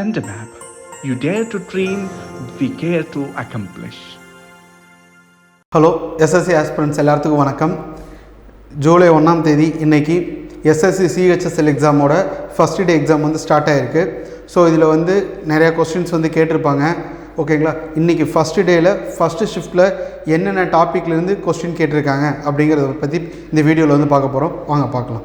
Centimap. You dare to dream, we care to accomplish. Hello SSC aspirants எல்லாத்துக்கும் வணக்கம். July ஒன்றாம் தேதி இன்றைக்கி எஸ்எஸ்சி சிஹெச்எஸ்எல் எக்ஸாமோட ஃபஸ்ட் டே எக்ஸாம் வந்து ஸ்டார்ட் ஆகிருக்கு ஸோ இதில் வந்து நிறையா கொஸ்டின்ஸ் வந்து கேட்டிருப்பாங்க. ஓகேங்களா இன்றைக்கி ஃபஸ்ட்டு டேயில் ஃபஸ்ட்டு ஷிஃப்ட்டில் என்னென்ன டாப்பிக்லேருந்து கொஸ்டின் கேட்டிருக்காங்க அப்படிங்கிறத பற்றி இந்த வீடியோவில் வந்து பார்க்க போகிறோம் வாங்க பார்க்கலாம்.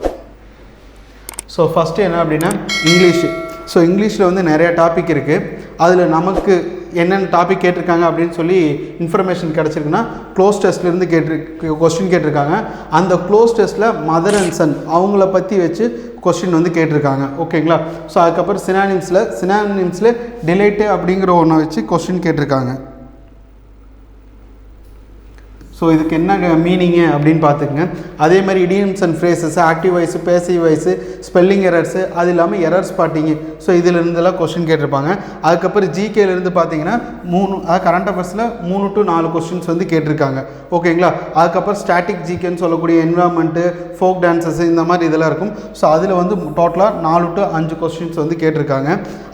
ஸோ ஃபஸ்ட்டு என்ன அப்படின்னா இங்கிலீஷு ஸோ இங்கிலீஷில் வந்து நிறையா டாபிக் இருக்குது அதில் நமக்கு என்னென்ன டாபிக் கேட்டிருக்காங்க அப்படின்னு சொல்லி இன்ஃபர்மேஷன் கிடச்சிருக்குன்னா க்ளோஸ் டெஸ்ட்லேருந்து கேட்டு கொஸ்டின் கேட்டிருக்காங்க. அந்த க்ளோஸ் டெஸ்ட்டில் மதர் அண்ட் சன் அவங்கள பற்றி வச்சு கொஸ்டின் வந்து கேட்டிருக்காங்க. ஓகேங்களா ஸோ அதுக்கப்புறம் சினானிம்ஸில் சினானிம்ஸில் டிலேட்டு அப்படிங்கிற ஒன்றை வச்சு கொஸ்டின் கேட்டிருக்காங்க. ஸோ இதுக்கு என்ன மீனிங்கு அப்படின்னு பார்த்துக்குங்க. அதே மாதிரி idioms and phrases active voice passive voice spelling errors அது இல்லாமல் எரர் ஸ்பாட்டிங்கு ஸோ இதிலிருந்தெல்லாம் கொஸ்டின் கேட்டிருப்பாங்க. அதுக்கப்புறம் ஜிகேலேருந்து பார்த்தீங்கன்னா மூணு அதாவது கரண்ட் அஃபேர்ஸில் மூணு டு நாலு கொஸ்டின்ஸ் வந்து கேட்டிருக்காங்க. ஓகேங்களா அதுக்கப்புறம் ஸ்டாட்டிக் ஜிகேன்னு சொல்லக்கூடிய என்வரான்மெண்ட்டு ஃபோக் டான்ஸஸ் இந்த மாதிரி இதெல்லாம் இருக்கும். ஸோ அதில் வந்து டோட்டலாக நாலு டு அஞ்சு கொஸ்டின்ஸ் வந்து கேட்டிருக்காங்க.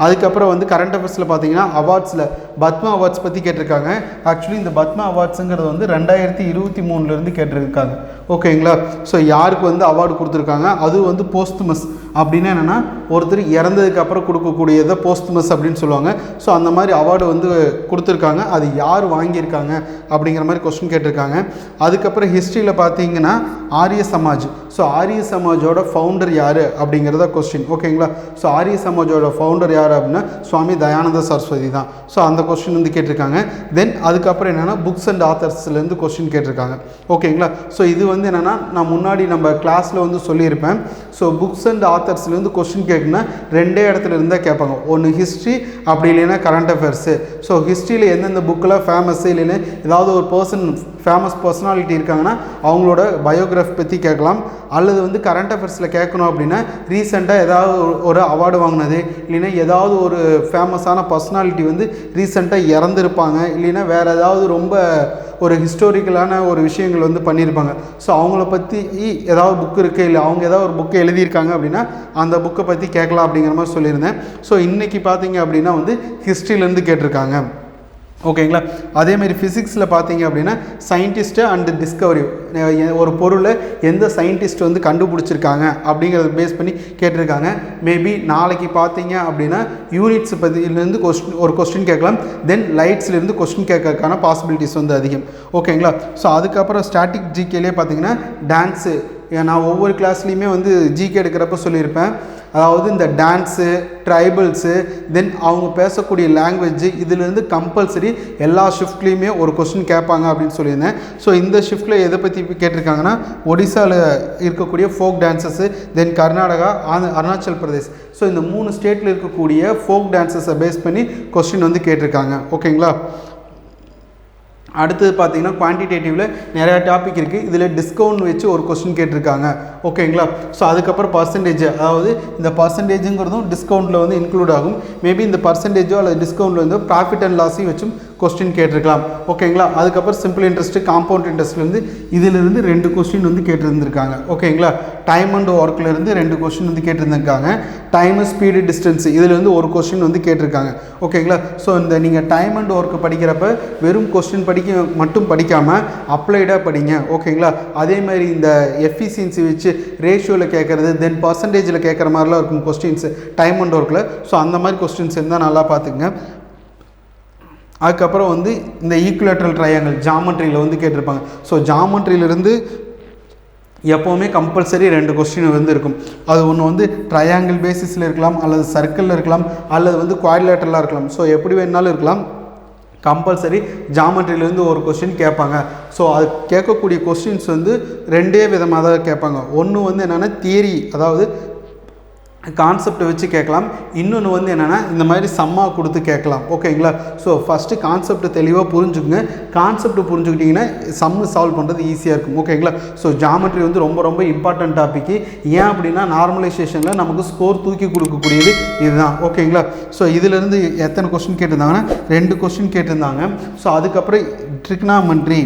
அதுக்கப்புறம் வந்து கரண்ட் அஃபேர்ஸில் பார்த்தீங்கன்னா அவார்ட்ஸில் பத்மா அவார்ட்ஸ் பற்றி கேட்டிருக்காங்க. ஆக்சுவலி இந்த பத்மா அவார்ட்ஸுங்கிறது வந்து ரெண்டாயிரத்தி இருபத்தி மூணுலேருந்து கேட்டிருக்காங்க. ஓகேங்களா? ஸோ யாருக்கு வந்து அவார்டு கொடுத்துருக்காங்க? அது வந்து போஸ்ட்மஸ் அப்படின்னு என்னென்னா ஒருத்தர் இறந்ததுக்கு அப்புறம் கொடுக்கக்கூடியதை போஸ்ட்மஸ் அப்படின்னு சொல்லுவாங்க. ஸோ அந்த மாதிரி அவார்டு வந்து கொடுத்துருக்காங்க. அது யார் வாங்கியிருக்காங்க? அப்படிங்கிற மாதிரி கொஸ்டின் கேட்டிருக்காங்க. அதுக்கப்புறம் ஹிஸ்ட்ரியில் பார்த்தீங்கன்னா ஆரிய சமாஜ். ஸோ ஆரிய சமாஜோட ஃபவுண்டர் யார்? அப்படிங்கிறத கொஸ்டின் ஓகேங்களா? ஸோ ஆரிய சமாஜோட ஃபவுண்டர் யார் அப்படின்னா சுவாமி தயானந்த சரஸ்வதி தான். ஸோ அந்த கொஸ்டின் வந்து கேட்டிருக்காங்க. தென் அதுக்கப்புறம் என்னென்னா புக்ஸ் அண்ட் ஆத்தர்ஸ்லேருந்து கொஸ்டின் கேட்டிருக்காங்க. ஓகேங்களா? ஸோ இது வந்து என்னென்னா நான் முன்னாடி நம்ம கிளாஸில் வந்து சொல்லியிருப்பேன். ஸோ புக்ஸ் அண்ட் ஆத்தர்ஸ்லேருந்து கொஸ்டின் கேட்குன்னா ரெண்டே இடத்துல இருந்தால் கேட்பாங்க. ஒன்று ஹிஸ்ட்ரி அப்படி இல்லைன்னா கரண்ட் அஃபேர்ஸு ஸோ ஹிஸ்ட்ரியில் எந்தெந்த புக்கெலாம் ஃபேமஸ்ஸு இல்லைன்னு ஏதாவது ஒரு பர்சன் ஃபேமஸ் பர்சனாலிட்டி இருக்காங்கன்னா அவங்களோட பயோகிராஃபி பற்றி கேட்கலாம். அல்லது வந்து கரண்ட் அஃபேர்ஸில் கேட்கணும் அப்படின்னா ரீசெண்டாக ஏதாவது ஒரு- ஒரு அவார்டு வாங்கினது இல்லைன்னா ஏதாவது ஒரு ஃபேமஸான பர்சனாலிட்டி வந்து ரீசெண்டாக இறந்துருப்பாங்க இல்லைன்னா வேறு ஏதாவது ரொம்ப ஒரு ஹிஸ்டோரிக்கலான ஒரு விஷயங்கள் வந்து பண்ணியிருப்பாங்க. ஸோ அவங்கள பற்றி ஏதாவது புக் இருக்குது இல்லை அவங்க ஏதாவது ஒரு புக்கு எழுதியிருக்காங்க அப்படின்னா அந்த புக்கை பற்றி கேட்கலாம் அப்படிங்கிற மாதிரி சொல்லியிருந்தேன். ஸோ இன்றைக்கி பார்த்தீங்க அப்படின்னா வந்து ஹிஸ்ட்ரியிலேருந்து கேட்டிருக்காங்க. ஓகேங்களா? அதேமாரி ஃபிசிக்ஸில் பார்த்தீங்க அப்படின்னா சயின்டிஸ்ட்டு அண்டு டிஸ்கவரி ஒரு பொருளை எந்த சயின்டிஸ்ட் வந்து கண்டுபிடிச்சிருக்காங்க அப்படிங்கிறத பேஸ் பண்ணி கேட்டிருக்காங்க. மேபி நாளைக்கு பார்த்தீங்க அப்படின்னா யூனிட்ஸ் பற்றிலேருந்து கொஸ்டின் ஒரு கொஸ்டின் கேட்கலாம். தென் லைட்ஸ்லேருந்து கொஸ்டின் கேட்கறதுக்கான பாசிபிலிட்டிஸ் வந்து அதிகம். ஓகேங்களா? ஸோ அதுக்கப்புறம் ஸ்டாட்டிக் ஜிகேலே பார்த்தீங்கன்னா டான்ஸு நான் ஒவ்வொரு கிளாஸ்லேயுமே வந்து ஜிகே எடுக்கிறப்ப சொல்லியிருப்பேன். அதாவது இந்த டான்ஸு ட்ரைபல்ஸு தென் அவங்க பேசக்கூடிய லாங்குவேஜ் இதிலேருந்து கம்பல்சரி எல்லா ஷிஃப்ட்லேயுமே ஒரு கொஸ்டின் கேட்பாங்க அப்படின்னு சொல்லியிருந்தேன். ஸோ இந்த ஷிஃப்ட்டில் எதை பற்றி கேட்டிருக்காங்கன்னா ஒடிசாவில் இருக்கக்கூடிய ஃபோக் டான்சஸ்ஸு தென் கர்நாடகா ஆந்த அருணாச்சல் பிரதேஷ். ஸோ இந்த மூணு ஸ்டேட்டில் இருக்கக்கூடிய ஃபோக் டான்சஸை பேஸ் பண்ணி கொஸ்டின் வந்து கேட்டிருக்காங்க. ஓகேங்களா அடுத்தது பார்த்தீங்கன்னா குவான்டிடேட்டிவில் நிறையா டாபிக் இருக்குது இதில் டிஸ்கவுண்ட் வச்சு ஒரு கொஸ்டின் கேட்டிருக்காங்க. ஓகேங்களா ஸோ அதுக்கப்புறம் பர்சன்டேஜ் அதாவது இந்த பர்சன்டேஜுங்கிறதும் டிஸ்கவுண்ட்டில் வந்து இன்க்ளூட் ஆகும். மேபி இந்த பர்சன்டேஜோ அல்லது டிஸ்கவுண்ட்டில் வந்து ப்ராஃபிட் அண்ட் லாஸையும் வச்சும் கொஸ்டின் கேட்டிருக்கலாம். ஓகேங்களா அதுக்கப்புறம் சிம்பிள் இன்ட்ரெஸ்ட்டு காம்பவுண்ட் இன்ட்ரெஸ்ட்லேருந்து இதிலிருந்து ரெண்டு கொஸ்டின் வந்து கேட்டிருந்துருக்காங்க. ஓகேங்களா டைம் அண்ட் ஒர்க்லேருந்து ரெண்டு கொஸ்டின் வந்து கேட்டிருந்துருக்காங்க. டைம் ஸ்பீடு டிஸ்டன்ஸ் இதிலேருந்து ஒரு கொஸ்டின் வந்து கேட்டிருக்காங்க. ஓகேங்களா ஸோ இந்த நீங்கள் டைம் அண்ட் ஒர்க் படிக்கிறப்ப வெறும் கொஸ்டின் படிக்க மட்டும் படிக்காமல் அப்ளைடாக படிங்க. ஓகேங்களா அதே மாதிரி இந்த எஃபிசியன்சி வச்சு ரேஷியோவில் கேட்குறது தென் பர்சன்டேஜில் கேட்குற மாதிரிலாம் இருக்கும் கொஸ்டின்ஸ் டைம் அண்ட் ஒர்க்கில் ஸோ அந்த மாதிரி கொஸ்டின்ஸ் இருந்தால் நல்லா பார்த்துக்குங்க. அதுக்கப்புறம் வந்து இந்த ஈக்குலேட்ரல் ட்ரையாங்கிள் ஜாமெட்ரியில் வந்து கேட்டிருப்பாங்க. ஸோ ஜாமெட்ரியிலிருந்து எப்போவுமே கம்பல்சரி ரெண்டு கொஸ்டின் வந்து இருக்கும் அது ஒன்று வந்து ட்ரையாங்கிள் பேசிஸில் இருக்கலாம் அல்லது சர்க்கிளில் இருக்கலாம் அல்லது வந்து குவாட்ரிலேட்டரலாக இருக்கலாம். ஸோ எப்படி வேணாலும் இருக்கலாம். கம்பல்சரி ஜாமெட்ரியிலேருந்து ஒரு கொஸ்டின் கேட்பாங்க. ஸோ அது கேட்கக்கூடிய கொஸ்டின்ஸ் வந்து ரெண்டே விதமாக தான் கேட்பாங்க. ஒன்று வந்து என்னென்னா தியரி அதாவது கான்செப்ட் வச்சு கேட்கலாம். இன்னொன்று வந்து என்னென்னா இந்த மாதிரி சம்மா கொடுத்து கேட்கலாம். ஓகேங்களா ஸோ ஃபஸ்ட்டு கான்செப்ட் தெளிவாக புரிஞ்சுக்குங்க. கான்செப்ட் புரிஞ்சுக்கிட்டிங்கன்னா சம்மு சால்வ் பண்ணுறது ஈஸியாக இருக்கும். ஓகேங்களா ஸோ ஜாமெட்ரி வந்து ரொம்ப ரொம்ப இம்பார்ட்டன்ட் டாப்பிக்கு ஏன் அப்படின்னா நார்மலைசேஷனில் நமக்கு ஸ்கோர் தூக்கி கொடுக்கக்கூடியது இதுதான். ஓகேங்களா ஸோ இதிலேருந்து எத்தனை கொஸ்டின் கேட்டிருந்தாங்கன்னா ரெண்டு கொஸ்டின் கேட்டிருந்தாங்க. ஸோ அதுக்கப்புறம் ட்ரிக்னாமெண்ட்ரி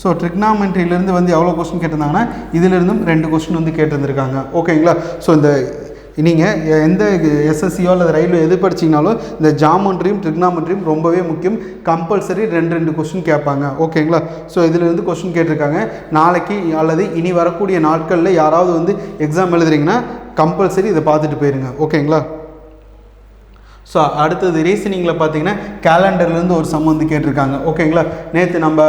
ஸோ ட்ரிக்னாமெண்ட்ரியிலேருந்து வந்து எவ்வளோ கொஸ்டின் கேட்டிருந்தாங்கன்னா இதிலிருந்தும் ரெண்டு கொஸ்டின் வந்து கேட்டிருந்துருக்காங்க. ஓகேங்களா ஸோ இந்த நீங்கள் எந்த எஸ்எஸ்சியோ அல்லது ரயில்வே எது படிச்சீங்கனாலும் இந்த ஜாமெண்ட்ரியும் ட்ரிக்னாமெண்ட்ரியும் ரொம்பவே முக்கியம். கம்பல்சரி ரெண்டு ரெண்டு கொஸ்டின் கேட்பாங்க. ஓகேங்களா ஸோ இதிலிருந்து கொஸ்டின் கேட்டிருக்காங்க. நாளைக்கு அல்லது இனி வரக்கூடிய நாட்களில் யாராவது வந்து எக்ஸாம் எழுதுறீங்கன்னா கம்பல்சரி இதை பார்த்துட்டு போயிருங்க. ஓகேங்களா ஸோ அடுத்தது ரீசனிங்கில் பார்த்தீங்கன்னா கேலண்டர்லேருந்து ஒரு சம் வந்து கேட்டிருக்காங்க. ஓகேங்களா நேற்று நம்ம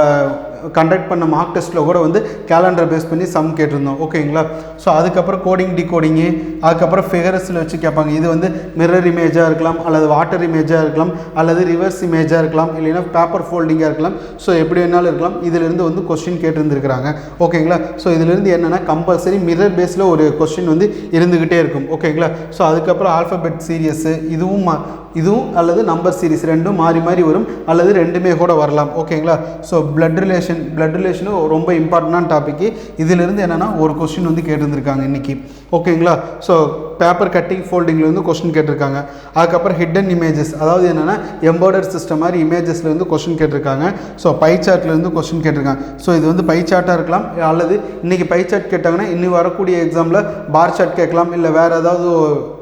கண்டக்ட் பண்ண மார்க் டெஸ்ட்டில் கூட வந்து கேலண்டர் பேஸ் பண்ணி சம் கேட்டிருந்தோம். ஓகேங்களா ஸோ அதுக்கப்புறம் கோடிங் டிகோடிங்கு அதுக்கப்புறம் ஃபிகர்ஸில் வச்சு கேட்பாங்க. இது வந்து மிரர் இமேஜாக இருக்கலாம் அல்லது வாட்டர் இமேஜாக இருக்கலாம் அல்லது ரிவர்ஸ் இமேஜாக இருக்கலாம் இல்லைன்னா பேப்பர் ஃபோல்டிங்காக இருக்கலாம். ஸோ எப்படி வேணாலும் இருக்கலாம். இதிலிருந்து வந்து கொஸ்டின் கேட்டிருந்துருக்கிறாங்க. ஓகேங்களா ஸோ இதிலிருந்து என்னென்னா கம்பல்சரி மிரர் பேஸில் ஒரு கொஸ்டின் வந்து இருந்துக்கிட்டே இருக்கும். ஓகேங்களா ஸோ அதுக்கப்புறம் ஆல்ஃபபெட் சீரியஸு இதுவும் மா- இதுவும் அல்லது நம்பர் சீரிஸ் ரெண்டும் மாறி மாறி வரும் அல்லது ரெண்டுமே கூட வரலாம். ஓகேங்களா ஸோ பிளட் ரிலேஷன் பிளட் ரிலேஷனும் ரொம்ப இம்பார்ட்டண்டான டாபிக் இதிலிருந்து என்னென்னா ஒரு கொஸ்டின் வந்து கேட்டிருந்திருக்காங்க இன்னைக்கு. ஓகேங்களா ஸோ பேப்பர் கட்டிங் ஃபோல்டிங்லேருந்து கொஸ்டின் கேட்டிருக்காங்க. அதுக்கப்புறம் ஹிடன் இமேஜஸ் அதாவது என்னென்னா எம்பாய்டர் சிஸ்டம் மாதிரி இமேஜஸ்லேருந்து கொஸ்டின் கேட்டிருக்காங்க. ஸோ பை சார்ட்லேருந்து கொஸ்டின் கேட்டிருக்காங்க. ஸோ இது வந்து பை சார்ட்டாக இருக்கலாம் அல்லது இன்றைக்கி பை சார்ட் கேட்டாங்கன்னா இன்னி வரக்கூடிய எக்ஸாமில் பார் சார்ட் கேட்கலாம் இல்லை வேறு ஏதாவது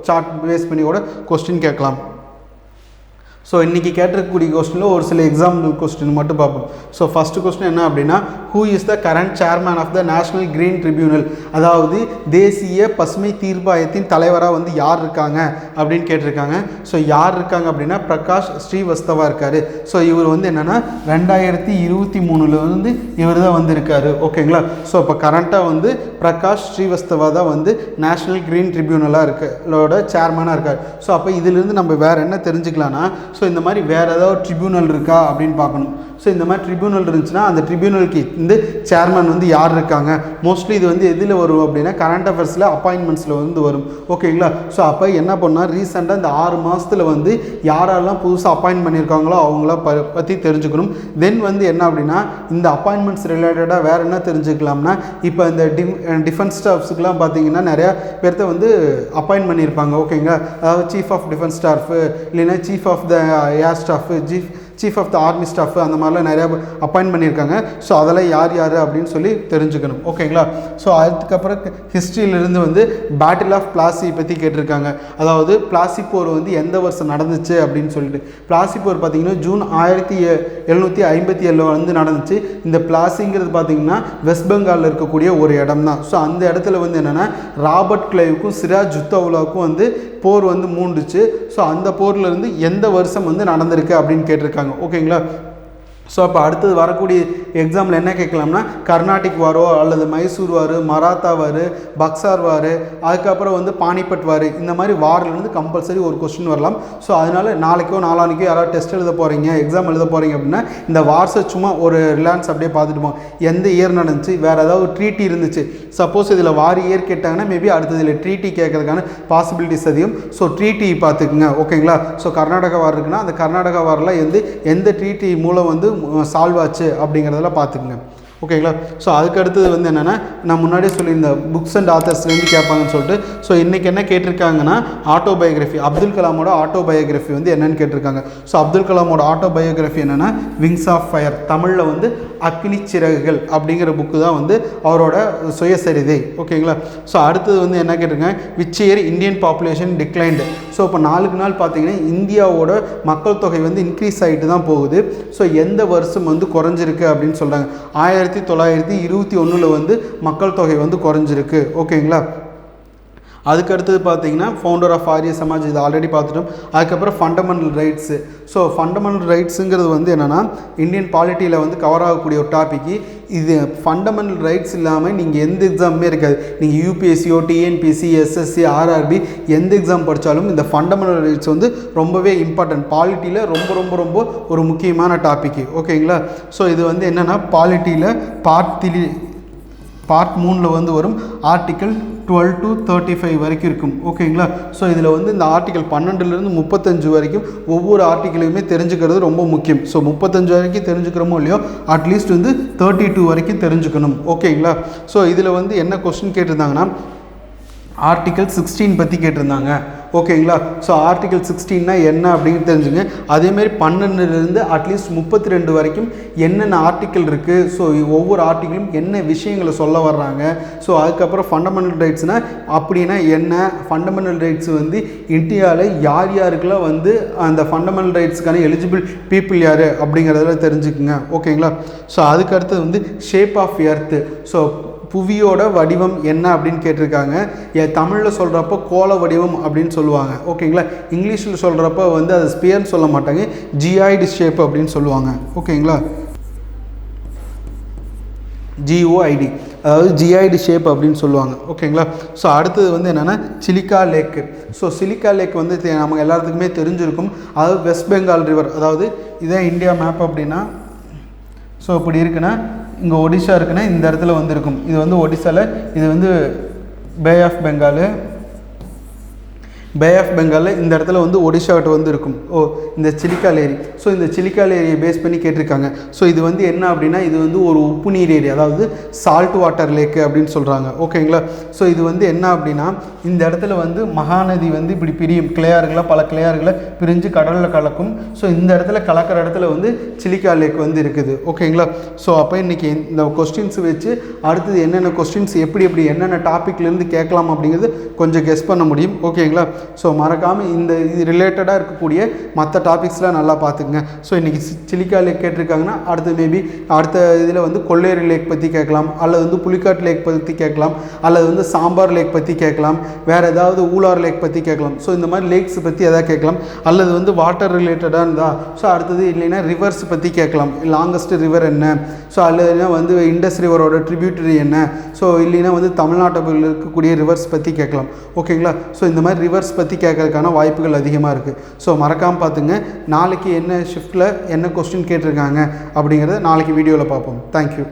சார்ட் பேஸ் பண்ணி கூட கொஸ்டின் கேட்கலாம். ஸோ இன்றைக்கி கேட்டிருக்கக்கூடிய கொஸ்டினில் ஒரு சில எக்ஸாம்பிள் கொஸ்டின் மட்டும் பார்ப்போம். ஸோ ஃபஸ்ட்டு கொஸ்டின் என்ன அப்படின்னா who is the current chairman of the national green tribunal அதாவது தேசிய பசுமை தீர்ப்பாயத்தின் தலைவராக வந்து யார் இருக்காங்க அப்படின்னு கேட்டிருக்காங்க. ஸோ யார் இருக்காங்க அப்படின்னா பிரகாஷ் ஸ்ரீவஸ்தவா இருக்கார். ஸோ இவர் வந்து என்னென்னா ரெண்டாயிரத்தி இருபத்தி மூணில் வந்து இவர் தான் வந்திருக்காரு. ஓகேங்களா ஸோ இப்போ கரண்ட்டாக வந்து பிரகாஷ் ஸ்ரீவஸ்தவா தான் வந்து நேஷனல் கிரீன் ட்ரிபியூனலாக இருக்கோட சேர்மனாக இருக்கார். ஸோ அப்போ இதிலிருந்து நம்ம வேறு என்ன தெரிஞ்சுக்கலாம்னா ஸோ இந்த மாதிரி வேறு ஏதாவது ட்ரிபியூனல் இருக்கா அப்படின்னு பார்க்கணும். ஸோ இந்த மாதிரி ட்ரிபியூனல் இருந்துச்சுன்னா அந்த ட்ரிபியூனலுக்கு வந்து சேர்மன் வந்து யார் இருக்காங்க? மோஸ்ட்லி இது வந்து எதில் வரும் அப்படின்னா கரண்ட் அஃபேர்ஸில் அப்பாயின்மெண்ட்ஸில் வந்து வரும். ஓகேங்களா ஸோ அப்போ என்ன பண்ணால் ரீசெண்டாக இந்த ஆறு மாதத்தில் வந்து யாரெல்லாம் புதுசாக அப்பாயின் பண்ணியிருக்காங்களோ அவங்கள ப பற்றி தெரிஞ்சுக்கணும். தென் வந்து என்ன அப்படின்னா இந்த அப்பாயின்மெண்ட்ஸ் ரிலேட்டடாக வேறு என்ன தெரிஞ்சுக்கலாம்னா இப்போ இந்த டிம் டிஃபென்ஸ் ஸ்டாஃப்ஸுக்கெலாம் பார்த்தீங்கன்னா நிறையா பேர்த்த வந்து அப்பாயின் பண்ணியிருப்பாங்க. ஓகேங்களா அதாவது சீஃப் ஆஃப் டிஃபென்ஸ் ஸ்டாஃப் இல்லைன்னா chief of the air staff chief chief of the army staff அந்த மாதிரிலாம் நிறையா அப்பாயின்ட் பண்ணியிருக்காங்க. ஸோ அதெல்லாம் யார் யார் அப்படின்னு சொல்லி தெரிஞ்சுக்கணும். ஓகேங்களா ஸோ அதுக்கப்புறம் ஹிஸ்ட்ரியிலிருந்து வந்து பேட்டில் ஆஃப் பிளாசி பற்றி கேட்டிருக்காங்க. அதாவது பிளாசி போர் வந்து எந்த வருஷம் நடந்துச்சு அப்படின்னு சொல்லிட்டு. பிளாசி போர் பார்த்தீங்கன்னா ஜூன் ஆயிரத்தி எழுநூற்றி ஐம்பத்தி ஏழில் வந்து நடந்துச்சு. இந்த பிளாசிங்கிறது பார்த்தீங்கன்னா வெஸ்ட் பெங்காலில் இருக்கக்கூடிய ஒரு இடம் தான் ஸோ அந்த இடத்துல வந்து என்னென்னா ராபர்ட் கிளைவுக்கும் சிராஜ் ஜுத்தவுலாவுக்கும் வந்து போர் வந்து மூண்டுச்சு. ஸோ அந்த போர்லேருந்து எந்த வருஷம் வந்து நடந்திருக்கு அப்படின்னு கேட்டிருக்காங்க. ஓகேங்களா ஸோ அப்போ அடுத்தது வரக்கூடிய எக்ஸாமில் என்ன கேட்கலாம்னா கர்நாடிக் வாரோ அல்லது மைசூர் வார் மராத்தா வார் பக்சார் வார் அதுக்கப்புறம் வந்து பானிபட் வார் இந்த மாதிரி வாரிலிருந்து கம்பல்சரி ஒரு கொஸ்டின் வரலாம். ஸோ அதனால் நாளைக்கோ நாளானிக்கோ யாராவது டெஸ்ட் எழுத போகிறீங்க எக்ஸாம் எழுத போகிறீங்க அப்படின்னா இந்த வார்ஸை சும்மா ஒரு ரிலான்ஸ் அப்படியே பார்த்துட்டு போங்க. எந்த இயர் நடந்துச்சு வேறு ஏதாவது ட்ரீட்டி இருந்துச்சு. சப்போஸ் இதில் வாரி இயர் கேட்டாங்கன்னா மேபி அடுத்தது இதில் ட்ரீட்டி கேட்கறதுக்கான பாசிபிலிட்டிஸ் அதிகம். ஸோ ட்ரீட்டி பார்த்துக்குங்க ஓகேங்களா ஸோ கர்நாடகா வார் இருக்குன்னா அந்த கர்நாடகா வாரில் வந்து எந்த ட்ரீட்டி மூலம் வந்து சால்வ் ஆச்சு அப்படிங்கிறதெல்லாம் பார்த்துக்குங்க. ஓகேங்களா ஸோ அதுக்கு அடுத்தது வந்து என்னென்னா நான் முன்னாடியே சொல்லியிருந்தேன் புக்ஸ் அண்ட் ஆத்தர்ஸ்லேருந்து கேட்பாங்கன்னு சொல்லிட்டு ஸோ இன்றைக்கி என்ன கேட்டிருக்காங்கன்னா ஆட்டோபயோகிராஃபி அப்துல் கலாமோட ஆட்டோபயோகிராஃபி வந்து என்னென்னு கேட்டிருக்காங்க. ஸோ அப்துல் கலாமோட ஆட்டோபயோகிராஃபி என்னென்னா விங்ஸ் ஆஃப் ஃபயர் தமிழில் வந்து அக்னி சிறகுகள் அப்படிங்கிற புக்கு தான் வந்து அவரோட சுயசரிதை. ஓகேங்களா ஸோ அடுத்தது வந்து என்ன கேட்டிருக்காங்க? Which year Indian population declined so இப்போ நாளுக்கு நாள் பார்த்தீங்கன்னா இந்தியாவோட மக்கள் தொகை வந்து இன்க்ரீஸ் ஆகிட்டு தான் போகுது. ஸோ எந்த வருஷம் வந்து குறைஞ்சிருக்கு அப்படின்னு சொல்கிறாங்க ஆயிரத்தி தொள்ளாயிரத்தி இருபத்தி ஒன்றில் வந்து மக்கள் தொகை வந்து குறைஞ்சிருக்கு. ஓகேங்களா? அதுக்கு அடுத்தது பார்த்தீங்கன்னா ஃபவுண்டர் ஆஃப் ஆரிய சமாஜ் இது ஆல்ரெடி பார்த்துட்டோம். அதுக்கப்புறம் ஃபண்டமெண்டல் ரைட்ஸு ஸோ ஃபண்டமெண்டல் ரைட்ஸுங்கிறது வந்து என்னென்னா இந்தியன் பாலிட்டியில் வந்து கவர் ஆகக்கூடிய ஒரு டாப்பிக்கு இது ஃபண்டமெண்டல் ரைட்ஸ் இல்லாமல் நீங்கள் எந்த எக்ஸாமுமே இருக்காது. நீங்கள் யூபிஎஸ்சியோ டிஎன்பிஎஸ்சி எஸ்எஸ்சி ஆர்ஆர்பி எந்த எக்ஸாம் படித்தாலும் இந்த ஃபண்டமெண்டல் ரைட்ஸ் வந்து ரொம்பவே இம்பார்ட்டன்ட் பாலிட்டியில் ரொம்ப ரொம்ப ரொம்ப ஒரு முக்கியமான டாப்பிக்கு ஓகேங்களா ஸோ இது வந்து என்னென்னா பாலிட்டியில் பார்ட் த்ரீ பார்ட் மூணில் வந்து வரும் article twelve to thirty five வரைக்கும் இருக்கும். ஓகேங்களா ஸோ இதில் வந்து இந்த ஆர்டிக்கல் பன்னெண்டுலேருந்து முப்பத்தஞ்சு வரைக்கும் ஒவ்வொரு ஆர்டிக்கலையுமே தெரிஞ்சுக்கிறது ரொம்ப முக்கியம். ஸோ முப்பத்தஞ்சு வரைக்கும் தெரிஞ்சுக்கிறோமோ இல்லையோ அட்லீஸ்ட் வந்து தேர்ட்டி டூ வரைக்கும் தெரிஞ்சுக்கணும். ஓகேங்களா ஸோ இதில் வந்து என்ன கொஸ்டின் கேட்டிருந்தாங்கன்னா ஆர்டிக்கல் சிக்ஸ்டீன் பற்றி கேட்டிருந்தாங்க. ஓகேங்களா ஸோ ஆர்டிக்கல் சிக்ஸ்டீன்னா என்ன அப்படின்னு தெரிஞ்சுங்க. அதேமாரி பன்னெண்டுலேருந்து அட்லீஸ்ட் முப்பத்தி ரெண்டு வரைக்கும் என்னென்ன ஆர்டிக்கல் இருக்குது ஸோ ஒவ்வொரு ஆர்டிக்கலும் என்ன விஷயங்களை சொல்ல வர்றாங்க? ஸோ அதுக்கப்புறம் ஃபண்டமெண்டல் ரைட்ஸ்னால் அப்படின்னா என்ன? ஃபண்டமெண்டல் ரைட்ஸ் வந்து இந்தியாவில் யார் யாருக்கெல்லாம் வந்து அந்த ஃபண்டமெண்டல் ரைட்ஸ்க்கான எலிஜிபிள் பீப்புள் யார் அப்படிங்கிறதெல்லாம் தெரிஞ்சுக்குங்க. ஓகேங்களா ஸோ அதுக்கு அடுத்தது வந்து ஷேப் ஆஃப் எர்த்து ஸோ புவியோட வடிவம் என்ன அப்படின்னு கேட்டிருக்காங்க. என் தமிழில் சொல்கிறப்ப கோள வடிவம் அப்படின்னு சொல்லுவாங்க. ஓகேங்களா? இங்கிலீஷில் சொல்கிறப்ப வந்து அது ஸ்பியர்னு சொல்ல மாட்டாங்க. ஜிஐடி ஷேப் அப்படின்னு சொல்லுவாங்க. ஓகேங்களா? ஜிஓஐடி அதாவது ஜிஐடி ஷேப் அப்படின்னு சொல்லுவாங்க. ஓகேங்களா? ஸோ அடுத்தது வந்து என்னென்னா Chilika lake. So Chilika lake வந்து நம்ம நமக்கு எல்லாத்துக்குமே தெரிஞ்சிருக்கும். அதாவது வெஸ்ட் பெங்கால் ரிவர். அதாவது இதான் இந்தியா மேப் அப்படின்னா ஸோ இப்படி இருக்குன்னா இங்கே ஒடிஷா இருக்குன்னா இந்த இடத்துல வந்து இருக்கும் இது வந்து ஒடிசாவில் இது வந்து bay of Bengal bay of பெங்காலில் இந்த இடத்துல வந்து ஒடிஷாக்கிட்ட வந்து இருக்கும். ஓ இந்த சிலிக்கால் ஏரி. ஸோ இந்த சிலிக்கால் ஏரியை பேஸ் பண்ணி கேட்டிருக்காங்க. ஸோ இது வந்து என்ன அப்படின்னா இது வந்து ஒரு உப்பு நீர் ஏரி அதாவது சால்ட் வாட்டர் லேக்கு அப்படின்னு சொல்கிறாங்க ஓகேங்களா ஸோ இது வந்து என்ன அப்படின்னா இந்த இடத்துல வந்து மகாநதி வந்து இப்படி பிரியும். கிளையாறுகளை பல கிளையாறுகளை பிரிஞ்சு கடலில் கலக்கும். ஸோ இந்த இடத்துல கலக்கிற இடத்துல வந்து சிலிக்கா லேக் வந்து இருக்குது. ஓகேங்களா ஸோ அப்போ இன்றைக்கி இந்த கொஸ்டின்ஸ் வச்சு அடுத்தது என்னென்ன கொஸ்டின்ஸ் எப்படி எப்படி என்னென்ன டாப்பிக்லேருந்து கேட்கலாம் அப்படிங்கிறது கொஞ்சம் கெஸ் பண்ண முடியும். ஓகேங்களா ஸோ மறக்காமல் இந்த இது ரிலேட்டடாக இருக்கக்கூடிய மற்ற டாபிக்ஸ்லாம் நல்லா பார்த்துக்குங்க. ஸோ இன்றைக்கி சிலிக்கா லேக் கேட்டிருக்காங்கன்னா அடுத்து மேபி அடுத்த இதில் வந்து கொள்ளேரி லேக் பற்றி கேட்கலாம் அல்லது வந்து புலிக்காட் லேக் பற்றி கேட்கலாம் அல்லது வந்து சாம்பார் லேக் பற்றி கேட்கலாம் வேறு ஏதாவது ஊலார் லேக் பற்றி கேட்கலாம். ஸோ இந்த மாதிரி லேக்ஸ் பற்றி எதாவது கேட்கலாம் அல்லது வந்து வாட்டர் ரிலேட்டடாக இருந்தால் ஸோ அடுத்தது இல்லைன்னா ரிவர்ஸ் பற்றி கேட்கலாம். லாங்கஸ்ட் ரிவர் என்ன? ஸோ அல்லதுனா வந்து இண்டஸ் ரிவரோட ட்ரிபியூட்டரி என்ன? ஸோ இல்லைன்னா வந்து தமிழ்நாட்டில் இருக்கக்கூடிய ரிவர்ஸ் பற்றி கேட்கலாம். ஓகேங்களா ஸோ இந்த மாதிரி ரிவர்ஸ் பற்றி கேட்கறதுக்கான வாய்ப்புகள் அதிகமாக இருக்குது ஸோ மறக்காமல் பார்த்துங்க. நாளைக்கு என்ன ஷிஃப்ட்டில் என்ன கொஸ்டின் கேட்டிருக்காங்க அப்படிங்கிறத நாளைக்கு வீடியோவில் பார்ப்போம். தேங்க்யூ